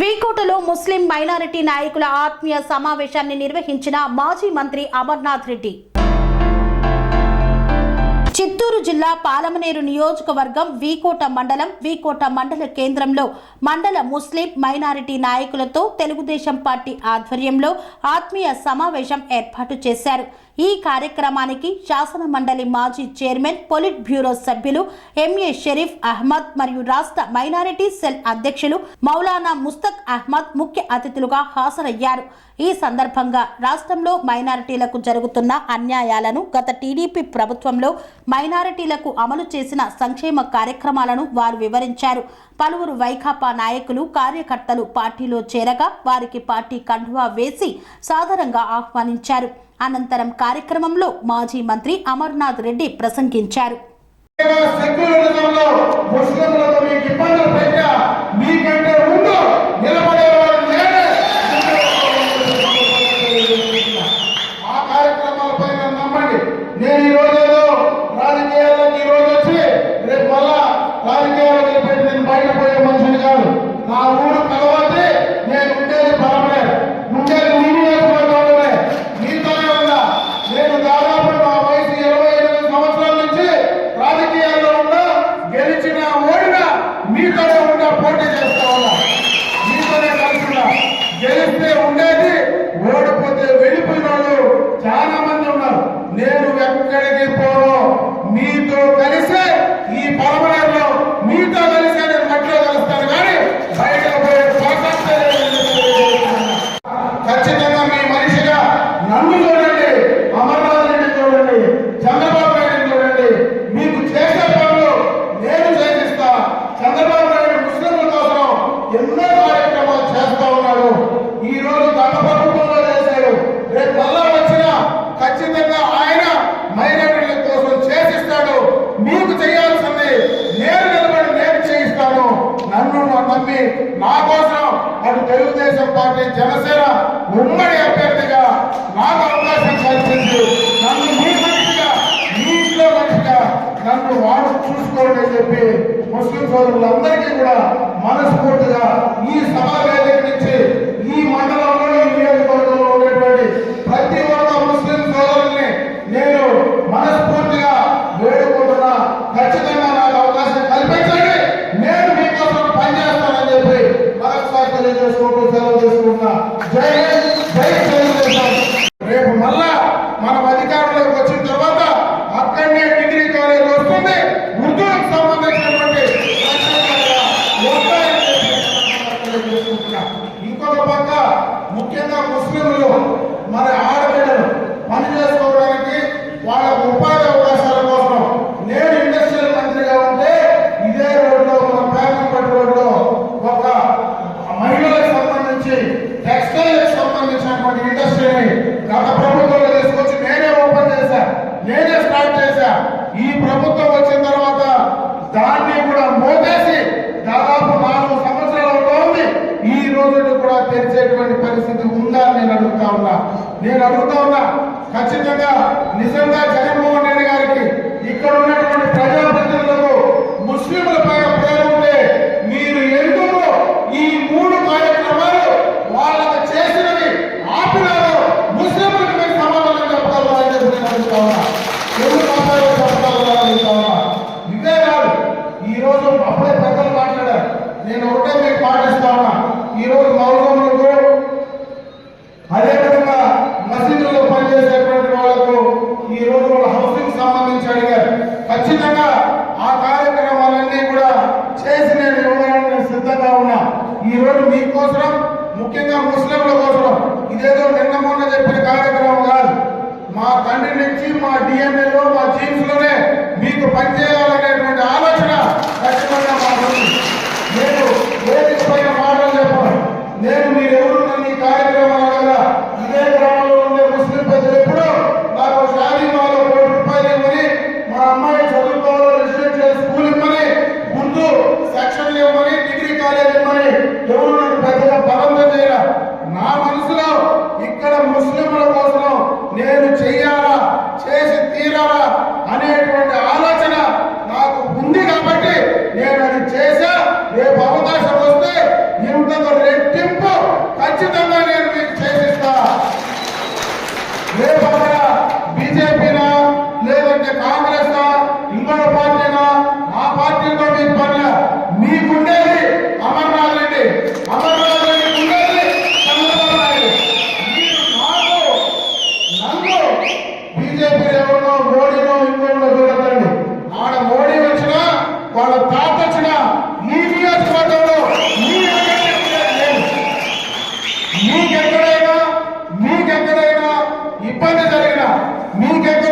వీకోటలో ముస్లిం minority నాయకుల ఆత్మీయ సమావేశాన్ని నిర్వహించిన మాజీ మంత్రి అమర్నాథ్ రెడ్డి. చిత్తూరు జిల్లా పాలమనేరు నియోజకవర్గం వీకోట మండలం వీకోట మండల కేంద్రంలో మండల ముస్లిం మైనారిటీ నాయకులతో తెలుగుదేశం పార్టీ ఆధ్వర్యంలో ఆత్మీయ సమావేశం ఏర్పాటు చేశారు. ఈ కార్యక్రమానికి శాసన మండలి మాజీ చైర్మన్ పొలిట్ బ్యూరో సభ్యులు ఎంఏ షరీఫ్ అహ్మద్ మరియు రాష్ట్ర మైనారిటీ సెల్ అధ్యక్షులు మౌలానా ముస్తక్ అహ్మద్ ముఖ్య అతిథులుగా హాజరయ్యారు. ఈ సందర్భంగా రాష్ట్రంలో మైనారిటీలకు జరుగుతున్న అన్యాయాలను గత టీడీపీ ప్రభుత్వంలో మైనారిటీలకు అమలు చేసిన సంక్షేమ కార్యక్రమాలను వారు వివరించారు. పలువురు వైకాపా నాయకులు కార్యకర్తలు పార్టీలో చేరగా వారికి పార్టీ కండువా వేసి సాధారణంగా ఆహ్వానించారు. అనంతరం కార్యక్రమంలో మాజీ మంత్రి అమర్నాథ్ రెడ్డి ప్రసంగించారు. సెక్యులరిజంలో ముస్లింలకు మీకు ఇబ్బందులు పెట్టా మీకంటే ముందు నిలబడేవారు నేనే ఆ కార్యక్రమాలపై నన్ను నమ్మండి నేను ఈ రోజు ఏదో రాజకీయాల్లోకి ఈ రోజు వచ్చి రేపు మళ్ళా రాజకీయాల్లో నిలబెట్టి నేను బయట పోయే మనిషిని కాదు నా ఊరు కలవాలి నేను ఉండేది పరమనే ఉండేది మీ నియోజకవర్గంలోనే మీతోనే ఉన్నా నేను దాదాపు నా వయసు ఇరవై ఎనిమిది సంవత్సరాల నుంచి రాజకీయాల్లో ఉన్నా గెలిచిన ఓడినా మీతోనే ఉన్నా పోటీ చేస్తా ఉన్నా. మీతోనే కలిసి ఉన్నా గెలిస్తే ఉండేది ఓడిపోతే వెళ్ళిపోయిన వాళ్ళు చాలా మంది ఉన్నారు నేను ఎక్కడికి పోను మీతో కలిసే ఈ పరమనేరులో మీతో కలిసే నేను మట్టిలో కలుస్తాను కానీ బయటకు పోయే ప్రసక్తే లేదని తెలియజేస్తున్నాను. ఖచ్చితంగా మీ మనిషిగా నన్ను చూడండి అమర్నాథ్ రెడ్డి చూడండి చంద్రబాబు నాయుడు చూడండి మీకు చేసే పనులు నేను చేసిస్తా చంద్రబాబు నాయుడు ముస్లింల కోసం ఎన్నో కార్యక్రమాలు చేస్తా ఉన్నాడు ఈ రోజు గత ప్రభుత్వంలో చేశాడు రేపు మళ్ళా వచ్చినా ఖచ్చితంగా ఆయన మైనారిటీల కోసం చేసిస్తాడు మీకు చేయాల్సింది నేను నిలబడి నేను చేయిస్తాను నన్ను మా కోసం అటు తెలుగుదేశం పార్టీ జనసేన ఉమ్మడి అభ్యర్థిగా ఇంకొక పక్క ముఖ్యంగా ముస్లింలు మన ఆడబిడ్డలు పని చేసుకోవడానికి వాళ్ళ ఉపాధి తెరిచేటువంటి పరిస్థితి ఉందా నేను అడుగుతా ఉన్నా. నేను అడుగుతా ఉన్నా ఖచ్చితంగా నిజంగా జగన్మోహన్ రెడ్డి గారికి ఇక్కడ ఉన్నటువంటి ప్రజాప్రతినిధులకు ముస్లింల పైన ప్రేమ ఉంటే మీరు ఎందుకు ఈ మూడు కార్యక్రమాలు వాళ్ళకి చేసినవి ఆపినారు ముస్లింలకు మీరు సమాధానం చెప్పగలరా అని చెప్పి నేను అడుగుతా ఉన్నా ఎందుకు ఆపారో చెప్పగలరా అని అడుగుతా ఉన్నా ఇదే కాదు ఈ రోజు అప్పుడే పెద్దలు మాట్లాడారు నేను ఒకటే మీకు పాటిస్తా ఉన్నా ఈ రోజు మౌలములకు అదేవిధంగా చేసేటువంటి వాళ్ళకు ఈ రోజు వాళ్ళ హౌసింగ్ సంబంధించి అడిగారు. ఖచ్చితంగా ఆ కార్యక్రమాలన్నీ కూడా చేసి నేను ఇవ్వడానికి సిద్ధంగా ఉన్నా. ఈ రోజు మీకోసం ముఖ్యంగా ముస్లింల కోసం ఇదేదో నిన్న మొన్న చెప్పిన కార్యక్రమం కాదు. మా తండ్రి నుంచి మా డిఎంఏలో మా జీన్స్లోనే మీకు పనిచేయాలనేటువంటి ఆలోచన ఖచ్చితంగా మాకు ఇవ్వమని డిగ్రీ కాలేజ్ ఇవ్వమని ఎవరు నాకు పెద్దగా బలంగా చేయరా నా మనసులో ఇక్కడ ముస్లింల కోసం నేను చెయ్యాలా చేసి తీరాలా అనేటువంటి ఆలోచన నాకు ఉంది కాబట్టి నేను అది చేసా. రేపు అవకాశం వస్తే ఇంతకు రెట్టింపు ఖచ్చితంగా నేను మీకు చేసిస్తా. రేపు బీజేపీనా లేదంటే కాంగ్రెస్ ఇంకో పార్టీనా ఆ పార్టీతో మీకు పనిలే? నీకుండేది అమర్నాథ్ రెడ్డి అమర్నాథ్ రెడ్డి ఉండేది చంద్రబాబు నాయుడు మీరు నాకు నన్ను బీజేపీ ఎవరినో మోడీనో ఇంకోనో చూడకండి. ఆడ మోడీ వచ్చినా వాళ్ళ తాత వచ్చినా మీ నియోజకవర్గంలో మీకెక్కడైనా మీకెక్కడైనా ఇబ్బంది జరిగినా మీకెక్కడ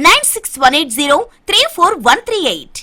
Nine six one eight zero three four one three eight